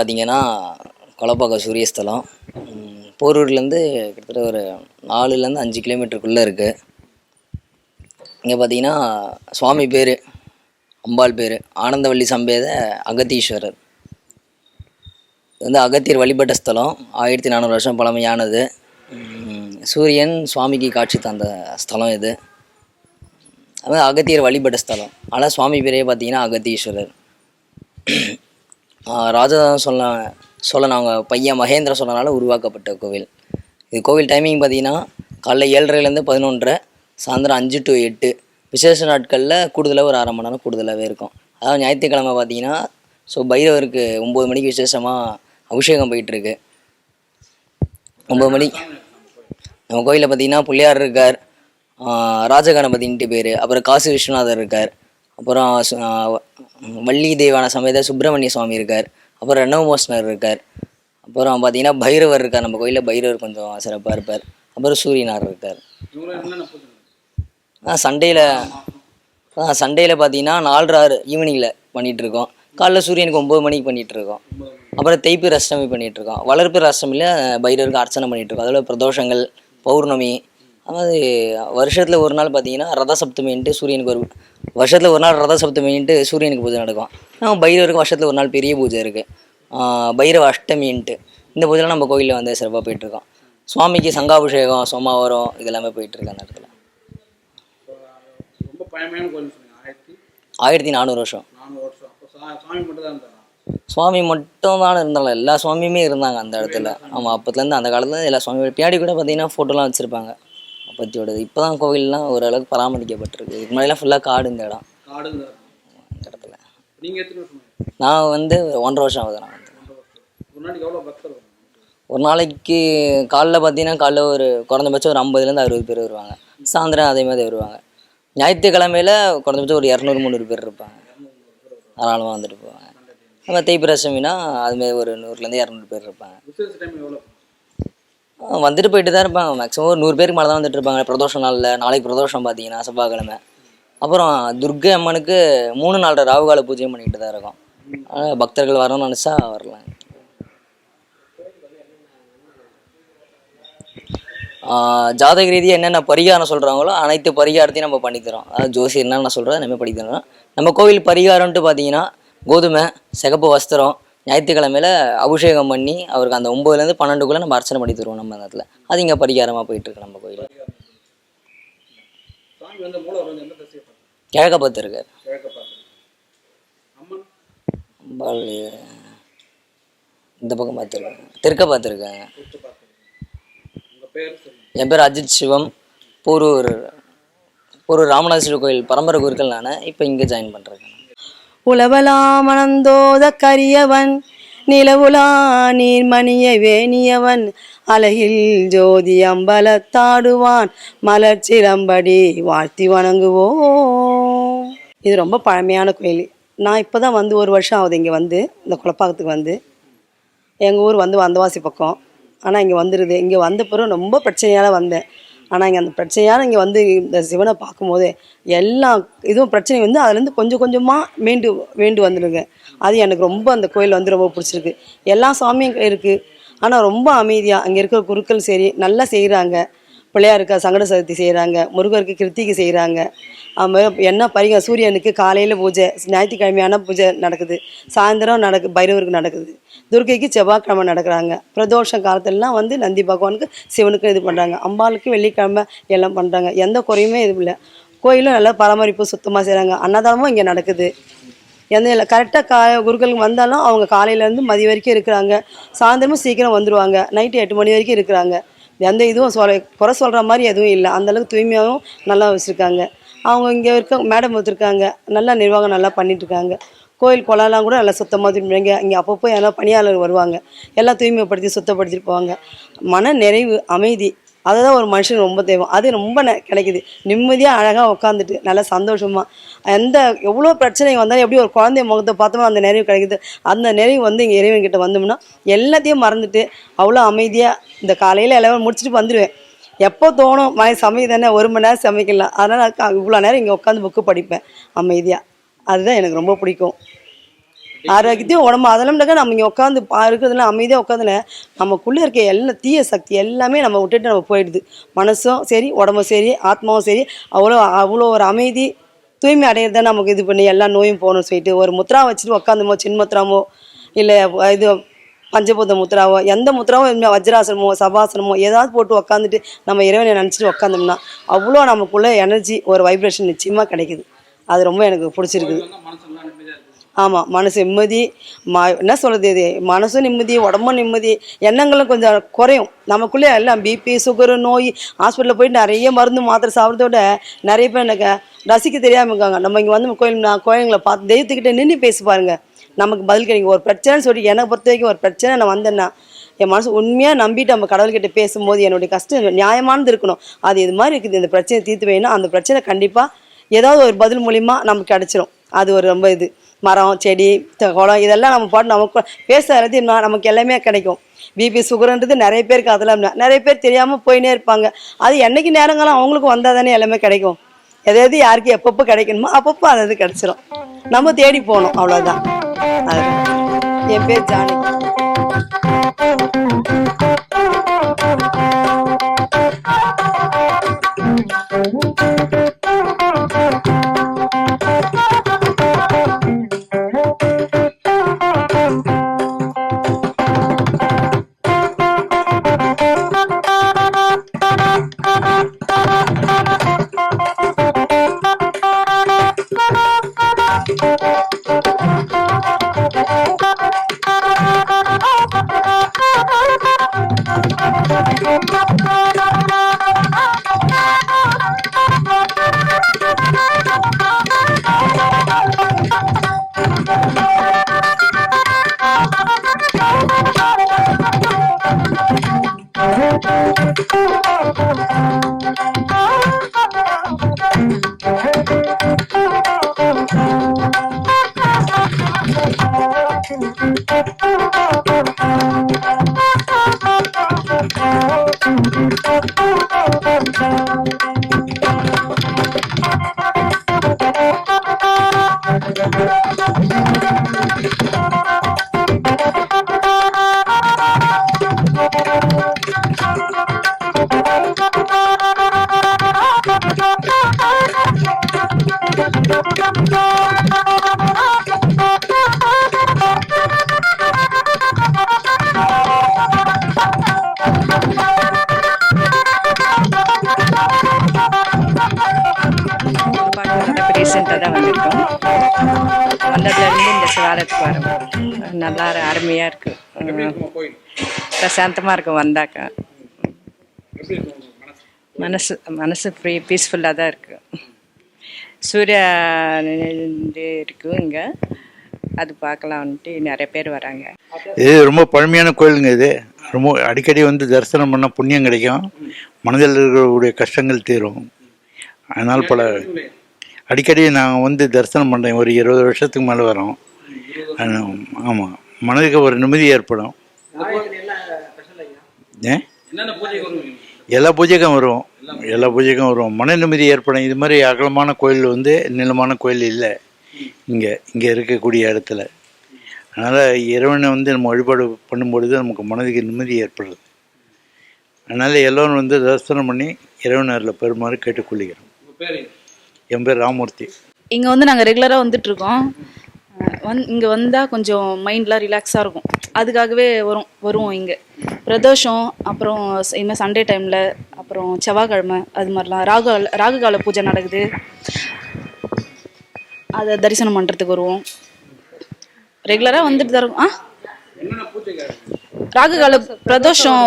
பார்த்தீங்கன்னா கொலப்பாக்கம் சூரியஸ்தலம். போரூர்லேருந்து கிட்டத்தட்ட ஒரு நாலுலேருந்து அஞ்சு கிலோமீட்டருக்குள்ளே இருக்குது இங்கே பார்த்தீங்கன்னா சுவாமி பேர் அம்பாள் பேர் ஆனந்தவள்ளி சம்பேத அகத்தீஸ்வரர். இது வந்து அகத்தியர் வழிபட்ட ஸ்தலம். ஆயிரத்தி நானூறு வருஷம் பழமையானது. சூரியன் சுவாமிக்கு காட்சி தந்த ஸ்தலம் இது. அது அகத்தியர் வழிபட்ட ஸ்தலம். ஆனால் சுவாமி பேரே பார்த்தீங்கன்னா அகத்தீஸ்வரர். ஆஹ் ராஜராஜ சொல்ல சோழன் அவங்க பையன் மகேந்திர சோழனால் உருவாக்கப்பட்ட கோவில். இது கோவில் டைமிங் பார்த்தீங்கன்னா காலைல ஏழரைலேருந்து பதினொன்றரை சாயந்தரம் அஞ்சு டு எட்டு. விசேஷ நாட்களில் கூடுதலாக ஒரு அரை மணி நேரம் கூடுதலாகவே இருக்கும். அதாவது ஞாயிற்றுக்கிழமை பார்த்தீங்கன்னா ஸோ பைரவருக்கு ஒம்பது மணிக்கு விசேஷமாக அபிஷேகம் போயிட்டுருக்கு. ஒம்பது மணி நம்ம கோயிலில் பார்த்தீங்கன்னா பிள்ளையார் இருக்கார். ராஜகணபதின்ட்டு பேர். அப்புறம் காசி விஸ்வநாதர் இருக்கார். அப்புறம் வள்ளி தெய்வான சமேத சுப்பிரமணிய சுவாமி இருக்கார். அப்புறம் ரெனோமோஸ்னர் இருக்கார். அப்புறம் பார்த்தீங்கன்னா பைரவர் இருக்கார். நம்ம கோயிலில் பைரவர் கொஞ்சம் சிறப்பாக இருப்பார். அப்புறம் சூரியனார் இருக்கார். ஆ சண்டேயில் ஆ சண்டேயில் பார்த்தீங்கன்னா நாலு ஆறு ஈவினிங்கில் பண்ணிகிட்ருக்கோம் காலைல சூரியனுக்கு ஒம்பது மணிக்கு பண்ணிகிட்ருக்கோம் அப்புறம் தேய்பிற அஷ்டமி பண்ணிகிட்ருக்கோம் வளர்ப்பிற அஷ்டமியில் பைரவருக்கு அர்ச்சனை பண்ணிகிட்ருக்கோம் அதில் பிரதோஷங்கள் பௌர்ணமி அதாவது வருஷத்தில் ஒரு நாள் பார்த்தீங்கன்னா ரத சப்தமின்ட்டு சூரியனுக்கு ஒரு வருஷத்தில் ஒரு நாள் ரத சப்தமின்ட்டு சூரியனுக்கு பூஜை நடக்கும். நம்ம பைரவருக்கு வருஷத்தில் ஒரு நாள் பெரிய பூஜை இருக்குது பைரவ அஷ்டமின்ட்டு இந்த பூஜைலாம் நம்ம கோயிலில் வந்து சிறப்பாக போயிட்டுருக்கோம். சுவாமிக்கு சங்காபிஷேகம் சோமாவரம் இதெல்லாமே போயிட்டுருக்கு அந்த இடத்துல. ஆயிரத்தி நானூறு வருஷம். சுவாமி மட்டும் தான் இருந்தாலும் எல்லா சுவாமியுமே இருந்தாங்க அந்த இடத்துல. ஆமாம் அப்போத்துலேருந்து அந்த காலத்துல எல்லா சுவாமி பின்னாடி கூட பார்த்தீங்கன்னா ஃபோட்டோலாம் வச்சுருப்பாங்க. அப்பத்தியோடது இப்போ தான் கோவில்லாம் ஓரளவுக்கு பராமரிக்கப்பட்டிருக்கு. இதுக்கு முன்னாடிலாம் ஃபுல்லாக காடு இந்த இடம். காடுங்க. இந்த இடத்துல. நீங்கள்? நான் வந்து ஒன்றரை வருஷம் ஆகுது நான் வந்து. ஒரு நாளைக்கு காலைல பார்த்தீங்கன்னா காலைல ஒரு குறைந்தபட்சம் ஒரு ஐம்பதுலேருந்து அறுபது பேர் வருவாங்க. சாயந்தரம் அதே மாதிரி வருவாங்க. ஞாயிற்றுக்கிழமையில குறைந்தபட்சம் ஒரு இரநூறு முந்நூறு பேர் இருப்பாங்க. தாராளமாக வந்துட்டு போவாங்க. நம்ம தேய்பிரசமினா அதுமாரி ஒரு நூறுலேருந்து இரநூறு பேர் இருப்பாங்க விசேஷ டைம் எவ்வளோ ஆ, வந்துட்டு போயிட்டு தான் இருப்பாங்க மேக்ஸிமம் ஒரு நூறு பேருக்கு மேலே தான் வந்துட்டு இருப்பாங்க. பிரதோஷம் நாளில். நாளைக்கு பிரதோஷம் பார்த்தீங்கன்னா செவ்வாய்க்கிழமை. அப்புறம் துர்க்கை அம்மனுக்கு மூணு நாலரை ராவுகால பூஜையும் பண்ணிக்கிட்டு தான் இருக்கும். பக்தர்கள் வரணும்னு நினச்சா வரலாம் ஜாதக ரீதியாக என்னென்ன பரிகாரம் சொல்கிறாங்களோ அனைத்து பரிகாரத்தையும் நம்ம பண்ணித்தரோம் அதாவது ஜோசி என்னென்ன சொல்கிறத நம்ம பண்ணித்தரோம் நம்ம கோவில் பரிகாரம்ட்டு பார்த்தீங்கன்னா கோதுமை சிகப்பு வஸ்திரம் ஞாயிற்றுக்கிழமையில அபிஷேகம் பண்ணி அவருக்கு அந்த ஒம்பதுலேருந்து பன்னெண்டுக்குள்ளே நம்ம அர்ச்சனை பண்ணி தருவோம் நம்ம இடத்துல. அது இங்கே பரிகாரமாக போயிட்டுருக்கு நம்ம கோயில் கிழக்க பார்த்து இருக்கு. அம்பாள் இந்த பக்கம் பார்த்துருக்கேன் தெற்க பார்த்துருக்கேன் என் பேர் அஜித் சிவம். போரூர் போரூர் ராமநாதேஸ்வரர் கோயில் பரம்பரை குருக்கள் நான் இப்போ இங்கே ஜாயின் பண்ணுறேன் உலவலாமணந்தோத கரியவன் நிலவுலா நீர்மணிய வேணியவன் அழகில் ஜோதி அம்பலத்தாடுவான் மலர் சிலம்படி வாழ்த்தி வணங்குவோம். இது ரொம்ப பழமையான கோயில். நான் இப்போ தான் வந்து ஒரு வருஷம் ஆகுது இங்கே வந்து இந்த குளப்பாக்கத்துக்கு வந்து. எங்கள் ஊர் வந்து வந்தவாசி பக்கம். ஆனால் இங்கே வந்துடுது இங்கே வந்த பிறகு ரொம்ப பிரச்சனையால் வந்தேன். ஆனால் இங்கே அந்த பிரச்சனையான இங்கே வந்து இந்த சிவனை பார்க்கும்போது எல்லா இதுவும் பிரச்சனை வந்து அதுலேருந்து கொஞ்சம் கொஞ்சமாக மீண்டு மீண்டு வந்துடுங்க. அது எனக்கு ரொம்ப அந்த கோயில் வந்து ரொம்ப பிடிச்சிருக்கு. எல்லா சாமியும் இருக்குது ஆனால் ரொம்ப அமைதியாக அங்கே இருக்கிற குருக்கள் சரி நல்லா செய்கிறாங்க பிள்ளையாருக்கு சங்கட சதுர்த்தி செய்கிறாங்க முருகருக்கு கிருத்திகை செய்கிறாங்க அதுமாதிரி என்ன பரிக சூரியனுக்கு காலையில் பூஜை ஞாயிற்றுக்கிழமையான பூஜை நடக்குது சாயந்தரம் நடக்கு பைரவருக்கு நடக்குது. துர்கைக்கு செவ்வாய்க்கிழமை நடக்கிறாங்க. பிரதோஷம் காலத்துலலாம் வந்து நந்தி பகவானுக்கு சிவனுக்கு இது பண்ணுறாங்க அம்பாளுக்கு வெள்ளிக்கிழமை எல்லாம் பண்ணுறாங்க எந்த குறையுமே இது இல்லை. கோயிலும் நல்லா பராமரிப்பு சுத்தமாக செய்கிறாங்க அன்னதானமும் இங்கே நடக்குது. எந்த இல்லை கரெக்டாக கா குருக்கள் வந்தாலும் அவங்க காலையிலேருந்து மதியம் வரைக்கும் இருக்கிறாங்க. சாயந்தரமும் சீக்கிரம் வந்துடுவாங்க நைட்டு எட்டு மணி வரைக்கும் இருக்கிறாங்க. எந்த இதுவும் சொல்ல குறை சொல்கிற மாதிரி எதுவும் இல்லை. அந்தளவுக்கு தூய்மையாகவும் நல்லா வச்சுருக்காங்க. அவங்க இங்கே இருக்க மேடம் வச்சுருக்காங்க நல்லா நிர்வாகம் நல்லா பண்ணிட்டுருக்காங்க. கோயில் குளம்லாம் கூட நல்லா சுத்தமாக திரும்பிங்க இங்கே அப்பப்போ எல்லாம் பணியாளர் வருவாங்க. எல்லாம் தூய்மைப்படுத்தி சுத்தப்படுத்திட்டு போவாங்க. மன நிறைவு அமைதி. அதுதான் ஒரு மனுஷன் ரொம்ப தேவை அது ரொம்ப கிடைக்குது. நிம்மதியாக அழகாக உட்காந்துட்டு நல்லா சந்தோஷமாக எந்த எவ்வளோ பிரச்சனை வந்தாலும் எப்படி ஒரு குழந்தைய முகத்தை பார்த்தோமோ அந்த நிறைவு கிடைக்குது. அந்த நிறைவு வந்து இங்கே இறைவன்கிட்ட வந்தோம்னா எல்லாத்தையும் மறந்துட்டு அவ்வளோ அமைதியாக இந்த காலையில் எல்லாம் முடிச்சுட்டு வந்துடுவேன் எப்போ தோணும் மழை சமைக்க தானே ஒரு மணி நேரம் சமைக்கலாம். அதனால் இவ்வளோ நேரம் இங்கே உட்காந்து புக்கு படிப்பேன். அமைதியாக அதுதான் எனக்கு ரொம்ப பிடிக்கும். ஆரோக்கியத்தையும் உடம்பு அதெல்லாம் நம்ம இங்கே உட்காந்து பா இருக்கிறதுல அமைதியாக உட்காந்துல நமக்குள்ளே இருக்க எல்லா தீய சக்தி எல்லாமே நம்ம விட்டுட்டு நம்ம போயிடுது. மனசும் சரி உடம்பும் சரி ஆத்மாவும் சரி அவ்வளோ அவ்வளோ ஒரு அமைதி தூய்மை அடையிறது தான் நமக்கு இது பண்ணி எல்லா நோயும் போகணும்னு சொல்லிட்டு ஒரு முத்ரா வச்சுட்டு உட்காந்துமோ சின்முத்ராமோ இல்லை இது பஞ்சபூத முத்ராவோ எந்த முத்ராவோ வஜ்ராசனமோ சபாசனமோ ஏதாவது போட்டு உட்காந்துட்டு நம்ம இறைவனை நினச்சிட்டு உட்காந்தோம்னா அவ்வளோ நமக்குள்ளே எனர்ஜி ஒரு வைப்ரேஷன் நிச்சயமாக கிடைக்குது. அது ரொம்ப எனக்கு பிடிச்சிருக்குது. ஆமாம் மனசு நிம்மதி ம என்ன சொல்கிறது இது? மனசும் நிம்மதி உடம்பும் நிம்மதி எண்ணங்களும் கொஞ்சம் குறையும். நமக்குள்ளே எல்லாம் பிபி சுகரு நோய் ஹாஸ்பிட்டலில் போய் நிறைய மருந்து மாத்திரை சாப்பிட்றத விட நிறைய பேர் எனக்கு ரசிக்க தெரியாமல் இருக்காங்க. நம்ம இங்கே வந்து கோயில் நான் கோயில்களை பார்த்து தெய்வத்துக்கிட்டே நின்று பேசி பாருங்க. நமக்கு பதில் கிடைக்கும். ஒரு பிரச்சனைன்னு சொல்லி எனக்கு பொறுத்த வரைக்கும் ஒரு பிரச்சனை நான் வந்தேன்னா என் மனசு உண்மையாக நம்பிட்டு நம்ம கடவுள்கிட்ட பேசும்போது என்னுடைய கஷ்டம் நியாயமானது இருக்கணும். அது இது மாதிரி இருக்குது? இந்த பிரச்சனையை தீர்த்து வைனா அந்த பிரச்சனை கண்டிப்பாக ஏதாவது ஒரு பதில் மூலிமா நமக்கு கிடச்சிரும். அது ஒரு ரொம்ப இது. மரம் செடி குளம் இதெல்லாம் நம்ம பாட்டு நமக்கு பேசுறது இன்னும் நமக்கு எல்லாமே கிடைக்கும். பிபி சுகர்ன்றது நிறைய பேருக்கு அதெல்லாம் நிறைய பேர் தெரியாமல் போயினே இருப்பாங்க. அது என்னைக்கு நேரங்களும் அவங்களுக்கு வந்தால் தானே எல்லாமே கிடைக்கும். எதாவது யாருக்கு எப்பப்போ கிடைக்கணுமோ அப்பப்போ அது கிடச்சிரும். நம்ம தேடி போகணும். அவ்வளோதான் அது என் பேர் ஜானி பார்க்கறதுக்கு இப்போ தான் வந்திருக்கோம். வந்ததுலேருந்து இந்த சிவாலயத்துக்கு வரோம் நல்லா அருமையாக கோயில் பிரசாந்தமாக இருக்கும் வந்தாக்கா. மனசு? மனசு ஃப்ரீ பீஸ்ஃபுல்லாக தான் இருக்குது சூர்யா இது இருக்குது இங்கே. அது பார்க்கலான்ட்டு நிறைய பேர் வராங்க. இது ரொம்ப பழமையான கோயிலுங்க இது. ரொம்ப அடிக்கடி வந்து தரிசனம் பண்ணால் புண்ணியம் கிடைக்கும். மனதில் இருக்கக்கூடிய கஷ்டங்கள் தீரும். அதனால் பல அடிக்கடி நான் வந்து தரிசனம் பண்ணுறேன் ஒரு இருபது வருஷத்துக்கு மேலே வரோம். ஆமாம் மனதுக்கு ஒரு நிம்மதி ஏற்படும். எல்லா பூஜைக்கும் வரும் எல்லா பூஜைக்கும் வரும் மன நிம்மதி ஏற்படும். இது மாதிரி அகலமான கோயில் வந்து நீளமான கோயில் இல்லை. இங்கே இங்கே இருக்கக்கூடிய இடத்துல. அதனால் இறைவனை வந்து நம்ம வழிபாடு பண்ணும்பொழுது நமக்கு மனதுக்கு நிம்மதி ஏற்படுது. அதனால் எல்லோரும் வந்து தரிசனம் பண்ணி இறைவனரில் பெருமாறு கேட்டுக்கொள்கிறோம். பேர் என் பேர் ராமூர்த்தி. இங்கே வந்து நாங்கள் ரெகுலராக வந்துட்டுருக்கோம். வந் இங்கே வந்தால் கொஞ்சம் மைண்ட்லாம் ரிலாக்ஸாக இருக்கும். அதுக்காகவே வரும் வருவோம் இங்கே. பிரதோஷம் அப்புறம் இனிமேல் சண்டே டைமில் அப்புறம் செவ்வாய்க்கிழமை அது மாதிரிலாம். ராகு ராகுகால பூஜை நடக்குது. அதை தரிசனம் பண்ணுறதுக்கு வருவோம். ரெகுலராக வந்துட்டு தான் இருக்கோம். ஆ? பூஜைக்கு ராகுகால பிரதோஷம்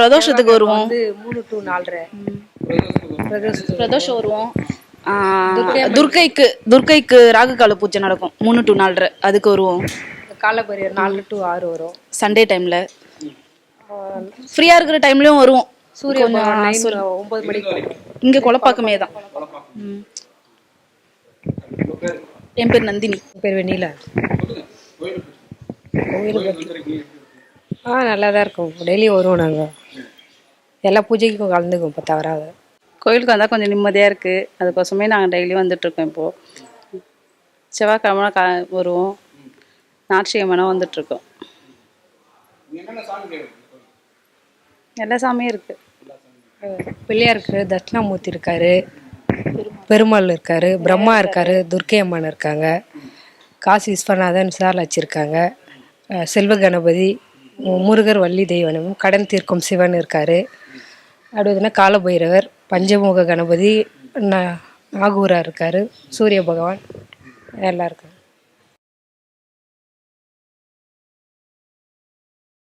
பிரதோஷத்துக்கு வருவோம். மூணு டு நாலரை. பிரதோஷம் வருவோம். துர்க்கைக்கு துர்க்கைக்கு ராகுகால பூஜை நடக்கும். மூணு டு நாலரை. அதுக்கு வருவோம். காலபரியர் நாலு டு ஆறு வரும். சண்டே டைமில் ஃப்ரீயாக இருக்கிற டைம்லேயும் வருவோம் சூரிய கொஞ்சம் பகவான் nine, சொல்லு. ஒன்பது மணிக்கு. இங்கே கொலப்பாக்கமே தான். என் பேர் நந்தினி. பேர் வெண்ணிலா. ஆ நல்லா தான் இருக்கும். டெய்லியும் வருவோம் நாங்கள் எல்லா பூஜைக்கும் கலந்துக்குவோம் இப்போ தவறாத. கோயிலுக்கு வந்தால் கொஞ்சம் நிம்மதியாக இருக்குது அதுக்கோசமே நாங்கள் டெய்லி வந்துட்டுருக்கோம் இப்போது செவ்வாய்க்கிழமை கா வருவோம். ஞாயிற்றுக்கிழமை வந்துட்டுருக்கோம் சாமி எல்லா சாமியும் இருக்குது பிள்ளையார் இருக்காரு தட்சிணாமூர்த்தி இருக்காரு பெருமாள் இருக்காரு பிரம்மா இருக்காரு துர்க்கை அம்மன் இருக்காங்க. காசி விஸ்வநாதன் விசாலாட்சி இருக்காங்க. செல்வ கணபதி முருகர் வள்ளி தெய்வனும் கடன் தீர்க்கும் சிவன் இருக்காரு. அடுத்ததுன்னா காலபைரவர். பஞ்சமுக கணபதி ந- நாகூரா இருக்கார். சூரிய பகவான் எல்லாம் இருக்காங்க